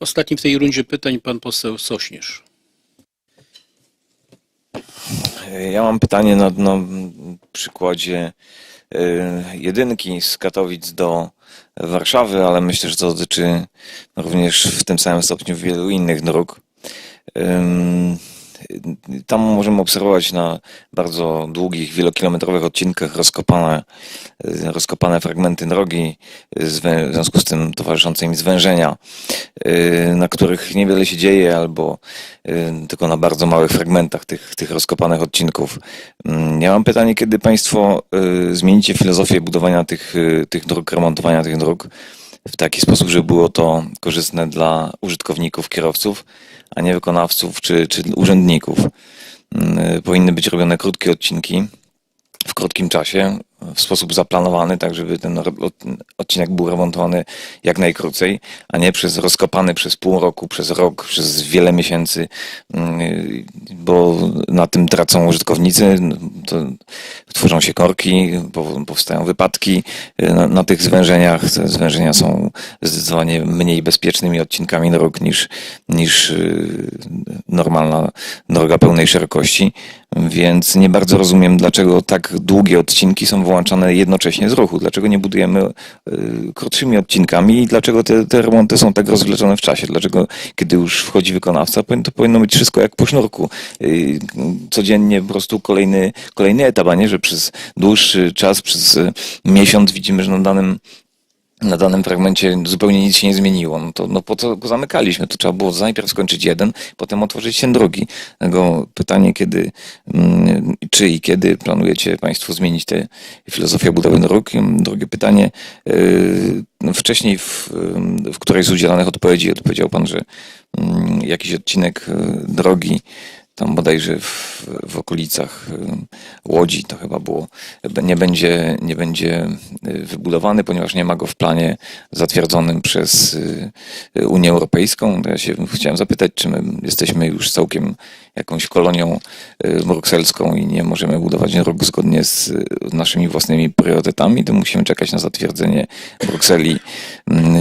ostatni w tej rundzie pytań pan poseł Sośnierz. Ja mam pytanie na, przykładzie y, jedynki z Katowic do Warszawy, ale myślę, że to dotyczy również w tym samym stopniu wielu innych dróg. Tam możemy obserwować na bardzo długich, wielokilometrowych odcinkach rozkopane, rozkopane fragmenty drogi, w związku z tym towarzyszące im zwężenia, y, na których niewiele się dzieje, albo y, tylko na bardzo małych fragmentach tych, tych rozkopanych odcinków. Mm, Ja mam pytanie, kiedy Państwo y, zmienicie filozofię budowania tych, tych dróg, remontowania tych dróg w taki sposób, żeby było to korzystne dla użytkowników, kierowców, a nie wykonawców czy, czy urzędników. Mm, Powinny być robione krótkie odcinki w krótkim czasie, w sposób zaplanowany, tak żeby ten odcinek był remontowany jak najkrócej, a nie przez rozkopany przez pół roku, przez rok, przez wiele miesięcy, mm, bo na tym tracą użytkownicy, to tworzą się korki, po- powstają wypadki na, na tych zwężeniach. Zwężenia są zdecydowanie mniej bezpiecznymi odcinkami dróg niż, niż y, normalna droga pełnej szerokości, więc nie bardzo rozumiem, dlaczego tak długie odcinki są wyłączane jednocześnie z ruchu. Dlaczego nie budujemy y, krótszymi odcinkami i dlaczego te, te remonty są tak rozwleczone w czasie? Dlaczego, kiedy już wchodzi wykonawca, to powinno być wszystko jak po sznurku. Y, Codziennie po prostu kolejny, kolejny etap, a nie, że przez dłuższy czas, przez y, miesiąc widzimy, że na danym na danym fragmencie zupełnie nic się nie zmieniło. No to no po co go zamykaliśmy? To trzeba było najpierw skończyć jeden, potem otworzyć ten drugi. Dlatego pytanie, kiedy, mm, czy i kiedy planujecie Państwo zmienić tę filozofię budowy dróg? Drugie pytanie, yy, no wcześniej w, w którejś z udzielanych odpowiedzi odpowiedział Pan, że mm, jakiś odcinek y, drogi tam bodajże w, w okolicach y, Łodzi to chyba było, nie będzie, nie będzie y, wybudowany, ponieważ nie ma go w planie zatwierdzonym przez y, Unię Europejską. Ja się chciałem zapytać, czy my jesteśmy już całkiem jakąś kolonią brukselską i nie możemy budować dróg zgodnie z naszymi własnymi priorytetami, to musimy czekać na zatwierdzenie Brukseli,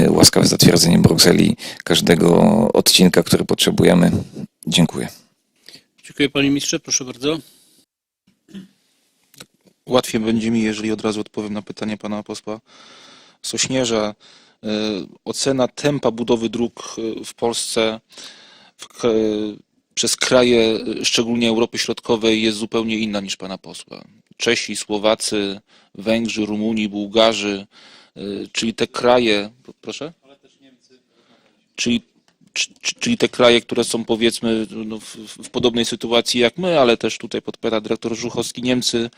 łaskawe zatwierdzenie Brukseli każdego odcinka, który potrzebujemy. Dziękuję. Dziękuję panie ministrze, proszę bardzo. Łatwiej będzie mi, jeżeli od razu odpowiem na pytanie pana posła Sośnierza. E, Ocena tempa budowy dróg e, w Polsce w, k- przez kraje, e, szczególnie Europy Środkowej, jest zupełnie inna niż pana posła. Czesi, Słowacy, Węgrzy, Rumuni, Bułgarzy, e, czyli te kraje, proszę? Czyli, czy- czy- czyli te kraje, które są powiedzmy no, w, w podobnej sytuacji jak my, ale też tutaj podpowiada dyrektor Żuchowski, Niemcy,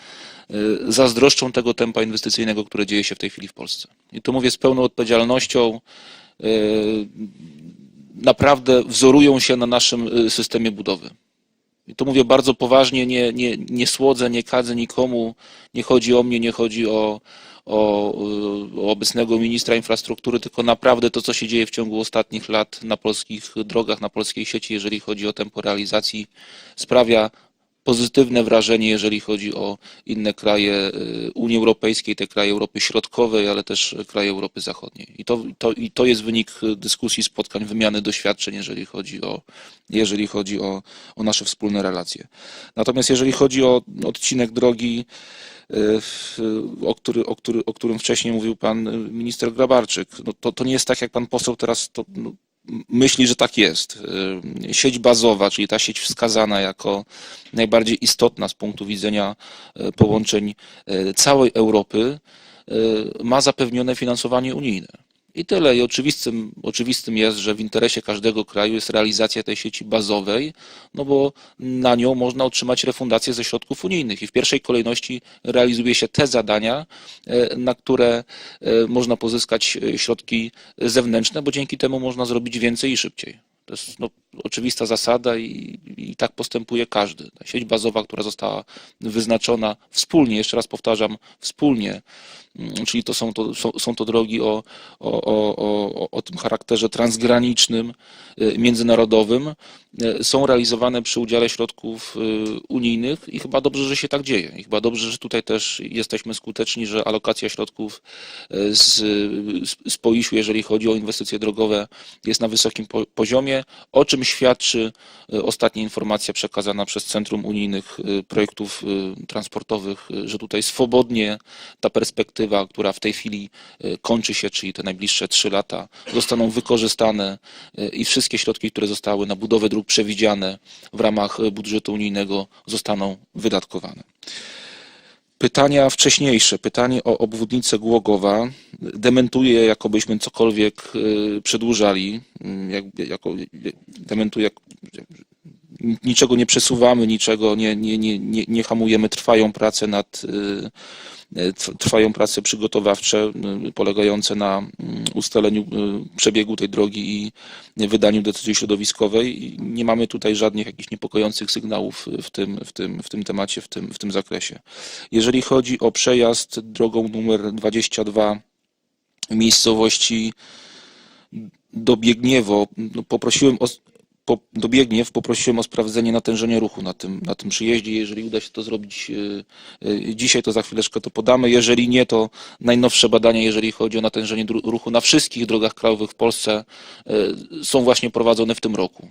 y, zazdroszczą tego tempa inwestycyjnego, które dzieje się w tej chwili w Polsce. I to mówię z pełną odpowiedzialnością. y, Naprawdę wzorują się na naszym y, systemie budowy. I to mówię bardzo poważnie, nie, nie, nie słodzę, nie kadzę nikomu, nie chodzi o mnie, nie chodzi o, o, o obecnego ministra infrastruktury, tylko naprawdę to, co się dzieje w ciągu ostatnich lat na polskich drogach, na polskiej sieci, jeżeli chodzi o tempo realizacji, sprawia pozytywne wrażenie, jeżeli chodzi o inne kraje y, Unii Europejskiej, te kraje Europy Środkowej, ale też kraje Europy Zachodniej. I to, to, i to jest wynik dyskusji, spotkań, wymiany doświadczeń, jeżeli chodzi o, jeżeli chodzi o, o nasze wspólne relacje. Natomiast jeżeli chodzi o odcinek drogi, y, o, który, o, który, o którym wcześniej mówił pan minister Grabarczyk, no to, to nie jest tak, jak pan poseł teraz to, no, myśli, że tak jest. Y, Sieć bazowa, czyli ta sieć wskazana jako najbardziej istotna z punktu widzenia y, połączeń y, całej Europy, ma zapewnione finansowanie unijne. I tyle. I oczywistym, oczywistym jest, że w interesie każdego kraju jest realizacja tej sieci bazowej, no bo na nią można otrzymać refundację ze środków unijnych. I w pierwszej kolejności realizuje się te zadania, e, na które e, można pozyskać e, środki zewnętrzne, bo dzięki temu można zrobić więcej i szybciej. To jest no, oczywista zasada i, i tak postępuje każdy. Ta sieć bazowa, która została wyznaczona wspólnie, jeszcze raz powtarzam, wspólnie, mm, czyli to są to, są, są to drogi o, o, o, o, tym charakterze transgranicznym, y, międzynarodowym, y, są realizowane przy udziale środków y, unijnych i chyba dobrze, że się tak dzieje. I chyba dobrze, że tutaj też jesteśmy skuteczni, że alokacja środków z, z, z jeżeli chodzi o inwestycje drogowe, jest na wysokim po, poziomie, o czym świadczy y, ostatnia informacja przekazana przez Centrum Unijnych y, Projektów y, Transportowych, że tutaj swobodnie ta perspektywa, która w tej chwili kończy się, czyli te najbliższe trzy lata, zostaną wykorzystane i wszystkie środki, które zostały na budowę dróg przewidziane w ramach budżetu unijnego zostaną wydatkowane. Pytania wcześniejsze, pytanie o obwodnicę Głogowa dementuje, jakobyśmy cokolwiek y, przedłużali, y, jak, jako, dementuje, jak, niczego nie przesuwamy, niczego nie, nie, nie, nie, nie hamujemy, trwają prace nad, y, y, trwają prace przygotowawcze y, polegające na mm, ustaleniu przebiegu tej drogi i wydaniu decyzji środowiskowej. Nie mamy tutaj żadnych jakichś niepokojących sygnałów w tym, w tym, w tym temacie, w tym, w tym zakresie. Jeżeli chodzi o przejazd drogą numer 22 miejscowości Dobiegniewo, no poprosiłem o, po, Dobiegniew, poprosiłem o sprawdzenie natężenia ruchu na tym, na tym przyjeździe. Jeżeli uda się to zrobić y, y, dzisiaj, to za chwileczkę to podamy. Jeżeli nie, to najnowsze badania, jeżeli chodzi o natężenie ruchu na wszystkich drogach krajowych w Polsce, y, są właśnie prowadzone w tym roku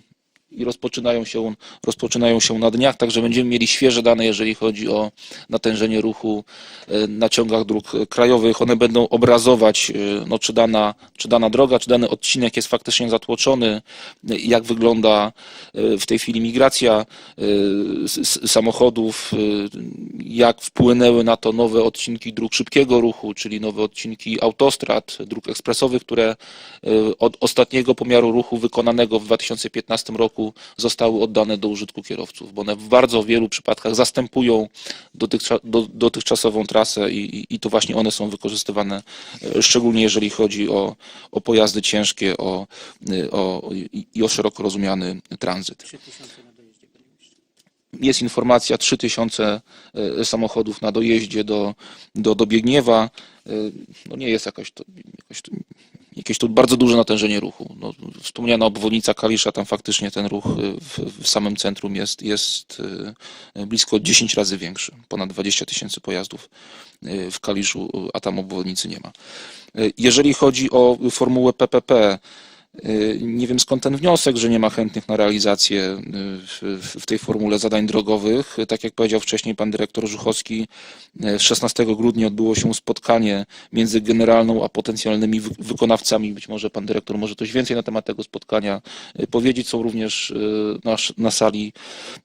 i rozpoczynają się, rozpoczynają się na dniach, także będziemy mieli świeże dane, jeżeli chodzi o natężenie ruchu e, na ciągach dróg krajowych. One będą obrazować, e, no, czy, dana, czy dana droga, czy dany odcinek jest faktycznie zatłoczony, e, jak wygląda w tej chwili migracja samochodów, jak wpłynęły na to nowe odcinki dróg szybkiego ruchu, czyli nowe odcinki autostrad, dróg ekspresowych, które od ostatniego pomiaru ruchu wykonanego w 2015 roku zostały oddane do użytku kierowców, bo one w bardzo wielu przypadkach zastępują dotychcza, do, dotychczasową trasę i, i- to właśnie one są wykorzystywane, e, szczególnie jeżeli chodzi o, o pojazdy ciężkie o, y, o, i, o szeroko rozumiany tranzyt. Jest informacja 3000 e, samochodów na dojeździe do, do, do Biegniewa. E, No nie jest jakaś to, jakaś to, jakieś tu bardzo duże natężenie ruchu. No, wspomniana obwodnica Kalisza, tam faktycznie ten ruch e, w, w samym centrum jest, jest e, blisko 10 razy większy. Ponad 20 tysięcy pojazdów e, w Kaliszu, a tam obwodnicy nie ma. Jeżeli chodzi o formułę PPP, Y, Nie wiem skąd ten wniosek, że nie ma chętnych na realizację y, w, tej formule zadań drogowych. Tak jak powiedział wcześniej pan dyrektor Żuchowski, y, 16 grudnia odbyło się spotkanie między generalną a potencjalnymi wy- wykonawcami. Być może pan dyrektor może coś więcej na temat tego spotkania y, powiedzieć. Są również y, na, sali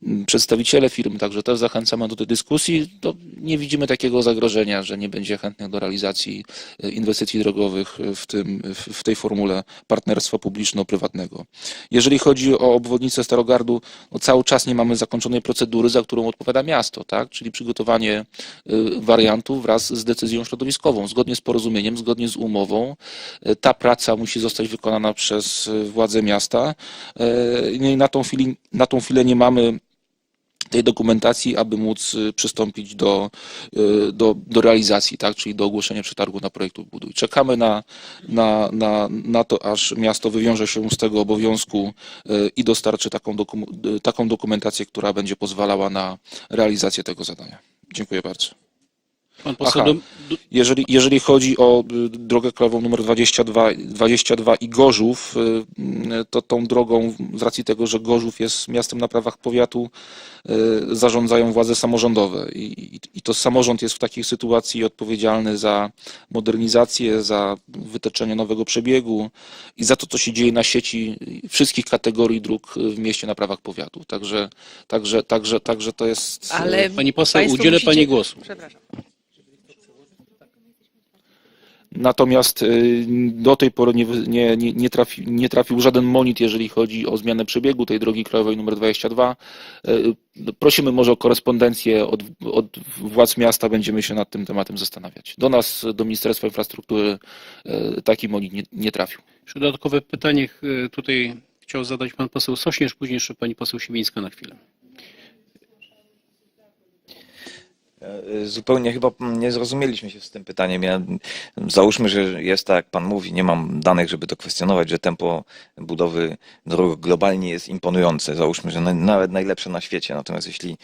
y, przedstawiciele firm, także też zachęcamy do tej dyskusji. To nie widzimy takiego zagrożenia, że nie będzie chętnych do realizacji y, inwestycji drogowych w, tym, w tej formule partnerstwa publiczno-prywatnego. Jeżeli chodzi o obwodnicę Starogardu, no cały czas nie mamy zakończonej procedury, za którą odpowiada miasto, tak? czyli przygotowanie y, wariantu wraz z decyzją środowiskową, zgodnie z porozumieniem, zgodnie z umową. Y, Ta praca musi zostać wykonana przez y, władze miasta. No Na tą, chwili, na tą chwilę nie mamy tej dokumentacji, aby móc y, przystąpić do, y, do, do realizacji, tak? czyli do ogłoszenia przetargu na projekt buduj. Czekamy na, na, na, na to, aż miasto wywiąże się z tego obowiązku y, i dostarczy taką, taką dokumentację, która będzie pozwalała na realizację tego zadania. Dziękuję bardzo. Pan poseł Aha. do, Jeżeli, jeżeli chodzi o y, drogę krajową numer 22, 22 i Gorzów, y, to tą drogą, z racji tego, że Gorzów jest miastem na prawach powiatu, y, zarządzają władze samorządowe i, i, i to samorząd jest w takiej sytuacji odpowiedzialny za modernizację, za wytyczenie nowego przebiegu i za to, co się dzieje na sieci wszystkich kategorii dróg w mieście na prawach powiatu. Także, także, także, także to jest... y, Ale Pani poseł, udzielę musicie- pani głosu. Przepraszam. Natomiast y, do tej pory nie, nie, nie, trafi, nie trafił żaden monit, jeżeli chodzi o zmianę przebiegu tej drogi krajowej numer 22. Y, Prosimy może o korespondencję od, od władz miasta, będziemy się nad tym tematem zastanawiać. Do nas, do Ministerstwa Infrastruktury y, taki monit nie, nie trafił. Jeszcze dodatkowe pytanie. Tutaj chciał zadać pan poseł Sośnierz, później jeszcze pani poseł Siwińska na chwilę. Zupełnie chyba nie zrozumieliśmy się z tym pytaniem. Ja, załóżmy, że jest tak, jak pan mówi, nie mam danych, żeby to kwestionować, że tempo budowy dróg globalnie jest imponujące. Załóżmy, że na, nawet najlepsze na świecie. Natomiast jeśli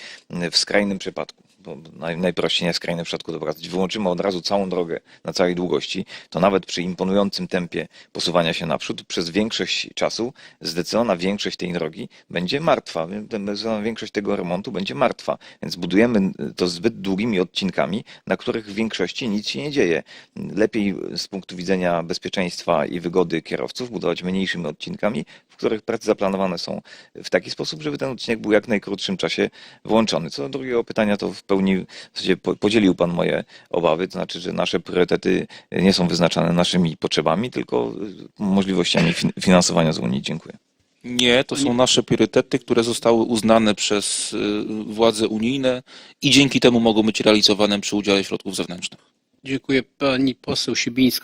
w skrajnym przypadku, bo naj, najprościej nie w skrajnym przypadku, dobra, wyłączymy od razu całą drogę na całej długości, to nawet przy imponującym tempie posuwania się naprzód, przez większość czasu zdecydowana większość tej drogi będzie martwa. Zdecydowana większość tego remontu będzie martwa. Więc budujemy to zbyt długimi odcinkami, na których w większości nic się nie dzieje. Lepiej z punktu widzenia bezpieczeństwa i wygody kierowców budować mniejszymi odcinkami, w których prace zaplanowane są w taki sposób, żeby ten odcinek był jak w najkrótszym czasie włączony. Co do drugiego pytania, to w pełni w zasadzie po- podzielił Pan moje obawy, to znaczy, że nasze priorytety nie są wyznaczane naszymi potrzebami, tylko y, możliwościami fin- finansowania z Unii. Dziękuję. Nie, to są nasze priorytety, które zostały uznane przez y, władze unijne i dzięki temu mogą być realizowane przy udziale środków zewnętrznych. Dziękuję pani poseł Sibińska.